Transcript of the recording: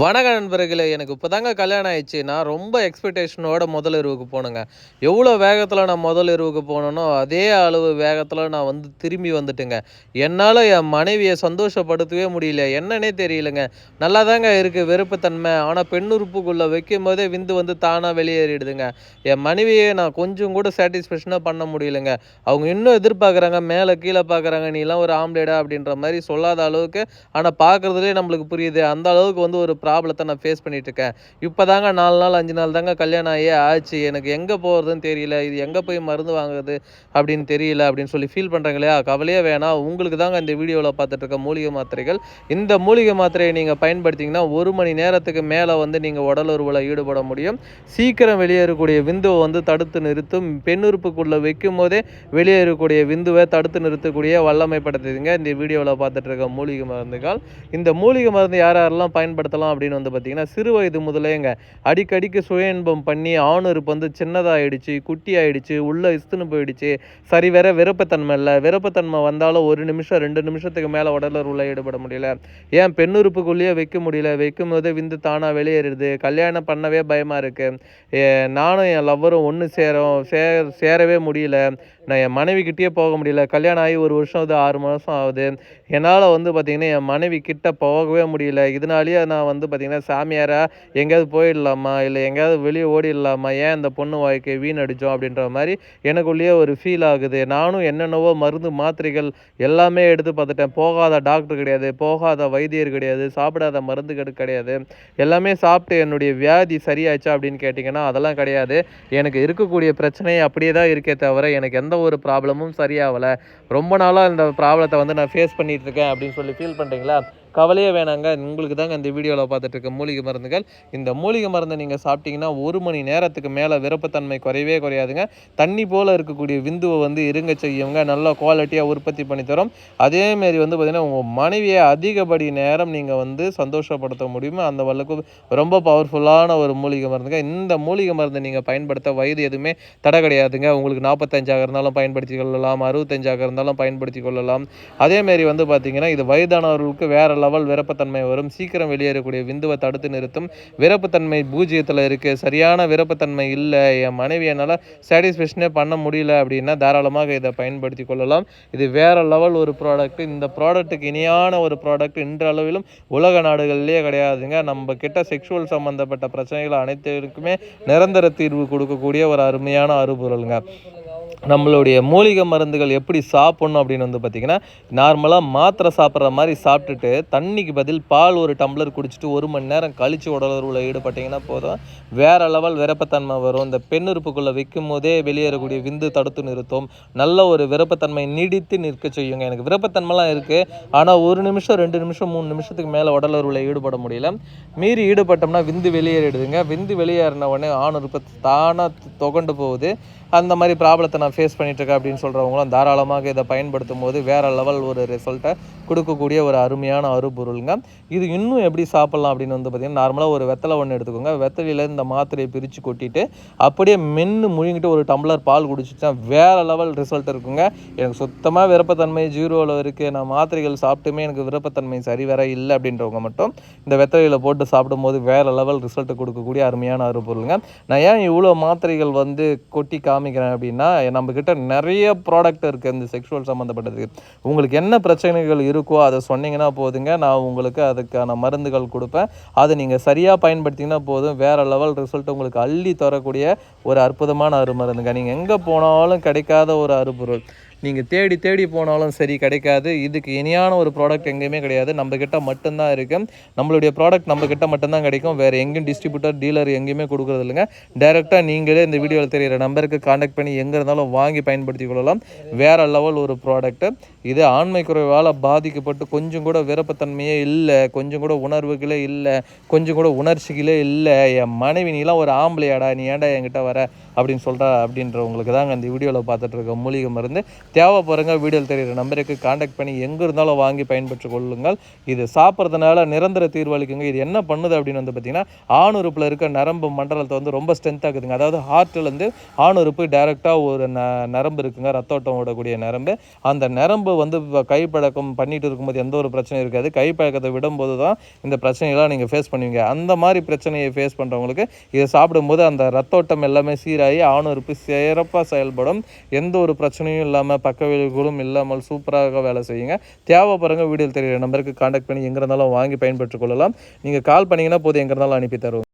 வணக்க நண்பர்களே எனக்கு இப்போ தாங்க கல்யாணம் ஆயிடுச்சு. நான் ரொம்ப எக்ஸ்பெக்டேஷனோட முதல் இரவுக்கு போனேங்க. எவ்வளோ வேகத்தில் நான் முதல் இரவுக்கு போனேனோ அதே அளவு வேகத்தில் நான் வந்து திரும்பி வந்துட்டேங்க. என்னால் என் மனைவியை சந்தோஷப்படுத்தவே முடியல. என்னன்னே தெரியலங்க. நல்லா தாங்க இருக்குது வெறுப்புத்தன்மை. ஆனால் பெண்ணுறுப்புக்குள்ளே வைக்கும் போதே விந்து வந்து தானாக வெளியேறிடுதுங்க. என் மனைவியை நான் கொஞ்சம் கூட சாட்டிஸ்ஃபேக்ஷனாக பண்ண முடியலங்க. அவங்க இன்னும் எதிர்பார்க்குறாங்க மேலே கீழே பார்க்குறாங்க நீலாம் ஒரு ஆம்லேடா அப்படின்ற மாதிரி சொல்லாத அளவுக்கு ஆனால் பார்க்குறதுலே நம்மளுக்கு புரியுது. அந்த அளவுக்கு வந்து ஒரு ப்ராப்ளத்தை நான் ஃபேஸ் பண்ணிட்டு இருக்கேன் இப்போ தாங்க நாலு நாள் அஞ்சு நாள் தாங்க கல்யாணம் ஆகி ஆச்சு. எனக்கு எங்கே போகிறதுன்னு தெரியல. இது எங்கே போய் மருந்து வாங்குறது அப்படின்னு தெரியல அப்படின்னு சொல்லி ஃபீல் பண்ணுறாங்க இல்லையா? கவலையே வேணாம். உங்களுக்கு தாங்க இந்த வீடியோவில் பார்த்துட்டு இருக்க மூலிகை மாத்திரைகள். இந்த மூலிகை மாத்திரையை நீங்கள் பயன்படுத்திங்கன்னா ஒரு மணி நேரத்துக்கு மேலே வந்து நீங்கள் உடல் ஈடுபட முடியும். சீக்கிரம் வெளியேறக்கூடிய விந்துவை வந்து தடுத்து நிறுத்தும். பெண்ணுறுப்புக்குள்ளே வைக்கும் போதே வெளியேறக்கூடிய விந்துவை தடுத்து நிறுத்தக்கூடிய வல்லமைப்படுத்துதுங்க இந்த வீடியோவில் பார்த்துட்டு இருக்க மூலிகை மருந்துகள். இந்த மூலிகை மருந்து யார் யாரெல்லாம் பயன்படுத்தலாம் அப்படின்னு வந்து பார்த்தீங்கன்னா சிறு வயது முதலேங்க அடிக்கடிக்கு சுய இன்பம் பண்ணி ஆணுறுப்பு வந்து சின்னதாகிடுச்சு குட்டி ஆகிடுச்சு உள்ளே இஸ்துன்னு போயிடுச்சு. சரி வேற விருப்பத்தன்மை இல்லை. விருப்பத்தன்மை வந்தாலும் ஒரு நிமிஷம் ரெண்டு நிமிஷத்துக்கு மேலே உடலில் உள்ள ஈடுபட முடியல. ஏன் பெண்ணுறுப்புக்குள்ளேயே வைக்க முடியல? வைக்கும் போது விந்து தானாக வெளியேறுது. கல்யாணம் பண்ணவே பயமாக இருக்குது நானும் என் லவ்வரும் ஒன்று சேரோம் சே சேரவே முடியல. நான் என் மனைவிக்கிட்டேயே போக முடியல. கல்யாணம் ஆகி ஒரு வருஷம் ஆகுது ஆறு மாதம் ஆகுது. என்னால் வந்து பார்த்திங்கன்னா என் மனைவி கிட்ட போகவே முடியல. இதனாலேயே நான் வந்து பார்த்திங்கன்னா சாமியாராக எங்கேயாவது போயிடலாமா? இல்லை எங்கேயாவது வெளியே ஓடிடலாமா? ஏன் இந்த பொண்ணு வாழ்க்கை வீணடிச்சோம்? அப்படின்ற மாதிரி எனக்குள்ளேயே ஒரு ஃபீல் ஆகுது. நானும் என்னென்னவோ மருந்து மாத்திரைகள் எல்லாமே எடுத்து பார்த்துட்டேன். போகாத டாக்டர் கிடையாது போகாத வைத்தியர் கிடையாது சாப்பிடாத மருந்துகள் கிடையாது. எல்லாமே சாப்பிட்டு என்னுடைய வியாதி சரியாச்சா அப்படின்னு கேட்டிங்கன்னா அதெல்லாம் கிடையாது. எனக்கு இருக்கக்கூடிய பிரச்சனை அப்படியே தான் இருக்கே தவிர எனக்கு எந்த ஒரு ப்ராப்ளமும் சரியாகலை. ரொம்ப நாளாக இந்த ப்ராப்ளத்தை வந்து நான் ஃபேஸ் பண்ணிகிட்ருக்கேன் இருக்கேன் அப்படின்னு சொல்லி ஃபீல் பண்ணுறீங்களா கவலையே வேணாங்க. உங்களுக்கு தாங்க இந்த வீடியோவில் பார்த்துட்டு இருக்க மூலிகை மருந்துகள். இந்த மூலிகை மருந்தை நீங்கள் சாப்பிட்டீங்கன்னா ஒரு மணி நேரத்துக்கு மேலே விருப்பத்தன்மை குறையவே குறையாதுங்க. தண்ணி போல் இருக்கக்கூடிய விந்துவை வந்து இருங்க செய்யுங்க. நல்ல குவாலிட்டியாக உற்பத்தி பண்ணி தரும். அதேமாரி வந்து பார்த்திங்கன்னா உங்கள் மனைவியை அதிகப்படி நேரம் நீங்கள் வந்து சந்தோஷப்படுத்த முடியுமோ அந்த வல்லுக்கு ரொம்ப பவர்ஃபுல்லான ஒரு மூலிகை மருந்துங்க. இந்த மூலிகை மருந்தை நீங்கள் பயன்படுத்த வயது எதுவுமே தடை கிடையாதுங்க. உங்களுக்கு நாற்பத்தஞ்சாக இருந்தாலும் பயன்படுத்தி கொள்ளலாம் அறுபத்தஞ்சாக இருந்தாலும் பயன்படுத்தி கொள்ளலாம். அதேமாரி வந்து பார்த்திங்கன்னா இது வயதானவர்களுக்கு வேறு லெவல் விருப்பத்தன்மை வரும். சீக்கிரம் வெளியேறக்கூடிய விந்துவை தடுத்து நிறுத்தும். விருப்பத்தன்மை பூஜ்ஜியத்தில் இருக்குது சரியான விருப்பத்தன்மை இல்லை. என் மனைவி என்னால் சாட்டிஸ்ஃபேக்ஷனே பண்ண முடியல அப்படின்னா தாராளமாக இதை பயன்படுத்தி கொள்ளலாம். இது வேறு லெவல் ஒரு ப்ராடக்ட் இந்த ப்ராடக்ட்டுக்கு இணையான ஒரு ப்ராடக்ட் இன்றளவிலும் உலக நாடுகள்லேயே கிடையாதுங்க. நம்ம கிட்ட செக்ஷுவல் சம்மந்தப்பட்ட பிரச்சனைகள் அனைத்திற்குமே நிரந்தர தீர்வு கொடுக்கக்கூடிய ஒரு அருமையான அறுபொருளுங்க நம்மளுடைய மூலிகை மருந்துகள் எப்படி சாப்பிட்ணும் அப்படின்னு வந்து பார்த்திங்கன்னா நார்மலாக மாத்திரை சாப்பிட்ற மாதிரி சாப்பிட்டுட்டு தண்ணிக்கு பதில் பால் ஒரு டம்ளர் குடிச்சிட்டு ஒரு மணி நேரம் கழித்து உடலுறவில் ஈடுபட்டிங்கன்னா போதும். வேறு லெவல் விரப்பத்தன்மை வரும். இந்த பெண்ணுறுப்புக்குள்ளே விற்கும் போதே வெளியேறக்கூடிய விந்து தடுத்து நிறுத்தும். நல்ல ஒரு விருப்பத்தன்மை நீடித்து நிற்க செய்யுங்க. எனக்கு விருப்பத்தன்மைலாம் இருக்குது ஆனால் ஒரு நிமிஷம் ரெண்டு நிமிஷம் மூணு நிமிஷத்துக்கு மேலே உடலுறவில் ஈடுபட முடியல. மீறி ஈடுபட்டோம்னா விந்து வெளியேறிடுதுங்க. விந்து வெளியேறின உடனே ஆணுறுப்பு தானாக தொகண்டு போகுது. அந்த மாதிரி ப்ராப்ளத்தை நான் ஃபேஸ் பண்ணிகிட்ருக்கேன் அப்படின்னு சொல்கிறவங்களும் தாராளமாக இதை பயன்படுத்தும் போது வேறு லெவல் ஒரு ரிசல்ட்டை கொடுக்கக்கூடிய ஒரு அருமையான அருபொருளுங்க. இது இன்னும் எப்படி சாப்பிட்லாம் அப்படின்னு வந்து பார்த்திங்கன்னா நார்மலாக ஒரு வெத்தலை ஒன்று எடுத்துக்கோங்க. வெத்தலையில் இந்த மாத்திரையை பிரித்து கொட்டிட்டு அப்படியே மென்று முழுங்கிட்டு ஒரு டம்ளர் பால் குடிச்சிட்டா வேறு லெவல் ரிசல்ட் இருக்குங்க. எனக்கு சுத்தமாக விருப்பத்தன்மை ஜீரோவில் இருக்குது நான் மாத்திரைகள் சாப்பிட்டுமே எனக்கு விருப்பத்தன்மை சரி வர இல்லை அப்படின்றவங்க மட்டும் இந்த வெத்தலையில் போட்டு சாப்பிடும்போது வேறு லெவல் ரிசல்ட் கொடுக்கக்கூடிய அருமையான அருபொருளுங்க. நான் ஏன் இவ்வளோ மாத்திரைகள் வந்து கொட்டி காமிக்கிறேன் அப்படின்னா நம்மக்கிட்ட நிறைய ப்ராடக்ட் இருக்குது இந்த செக்ஷுவல் சம்மந்தப்பட்டதுக்கு உங்களுக்கு என்ன பிரச்சனைகள் இருக்கோ அதை சொன்னீங்கன்னா போதுங்க. நான் உங்களுக்கு அதுக்கான மருந்துகள் கொடுப்பேன். அதை நீங்கள் சரியாக பயன்படுத்திங்கன்னா போதும். வேறு லெவல் ரிசல்ட் உங்களுக்கு அள்ளி தரக்கூடிய ஒரு அற்புதமான அருமருந்துங்க. நீங்கள் எங்கே போனாலும் கிடைக்காத ஒரு அருபொருள். நீங்கள் தேடி தேடி போனாலும் சரி கிடைக்காது. இதுக்கு இனியான ஒரு ப்ராடக்ட் எங்கேயுமே கிடையாது. நம்மக்கிட்ட மட்டும்தான் இருக்குது நம்மளுடைய ப்ராடக்ட் நம்மக்கிட்ட மட்டும்தான் கிடைக்கும். வேறு எங்கேயும் டிஸ்ட்ரிபியூட்டர் டீலர் எங்கேயுமே கொடுக்குறது இல்லைங்க. டைரெக்டாக நீங்களே இந்த வீடியோவில் தெரியிற நம்பருக்கு காண்டாக்ட் பண்ணி எங்கே இருந்தாலும் வாங்கி பயன்படுத்தி கொள்ளலாம். வேறு லெவல் ஒரு ப்ராடக்ட்டு இது ஆண்மை குறைவால் பாதிக்கப்பட்டு கொஞ்சம் கூட விருப்பத்தன்மையே இல்லை கொஞ்சம் கூட உணர்வுகளே இல்லை கொஞ்சம் கூட உணர்ச்சிகளே இல்லை. என் மனைவி நீலாம் ஒரு ஆம்பளையாடா நீ ஏன்டா என்கிட்ட வர? அப்படின்னு சொல்கிற அப்படின்றவங்களுக்கு தாங்க இந்த வீடியோவில் பார்த்துட்ருக்க மூலிகை மருந்து. தேவைப்படுறங்க வீடியோவில் தெரிகிற நம்பருக்கு காண்டாக்ட் பண்ணி எங்கே இருந்தாலும் வாங்கி பயன்பெற்று கொள்ளுங்கள். இது சாப்பிட்றதுனால நிரந்தர தீர்வளிக்குங்க இது என்ன பண்ணுது அப்படின்னு வந்து பார்த்தீங்கன்னா ஆணுறுப்பில் இருக்க நரம்பு மண்டலத்தை வந்து ரொம்ப ஸ்ட்ரென்த்தாக்குதுங்க அதாவது ஹார்ட்லேருந்து ஆணுறுப்பு டைரெக்டாக ஒரு ந நரம்பு இருக்குங்க. ரத்தோட்டம் ஓடக்கூடிய நரம்பு. அந்த நரம்பு வந்து இப்போ கைப்பழக்கம் பண்ணிட்டு இருக்கும்போது எந்த ஒரு பிரச்சனையும் இருக்காது. கைப்பழக்கத்தை விடும்போது தான் இந்த பிரச்சனையெல்லாம் நீங்கள் ஃபேஸ் பண்ணுவீங்க. அந்த மாதிரி பிரச்சனையை ஃபேஸ் பண்ணுறவங்களுக்கு இதை சாப்பிடும்போது அந்த ரத்தோட்டம் எல்லாமே சீராகி ஆணுறுப்பு சிறப்பாக செயல்படும். எந்த ஒரு பிரச்சனையும் இல்லாமல் பக்க விளைவுகளும் இல்லாமல் சூப்பராக வேலை செய்யுங்க. தேவைப்படுறங்க வீடியோ தெரியுற நம்பருக்கு காண்டாக்ட் பண்ணி எங்கே இருந்தாலும் வாங்கி பயன்பெற்றுக் கொள்ளலாம். நீங்கள் கால் பண்ணிங்கன்னா போதும் எங்கே இருந்தாலும் அனுப்பி தருவோம்.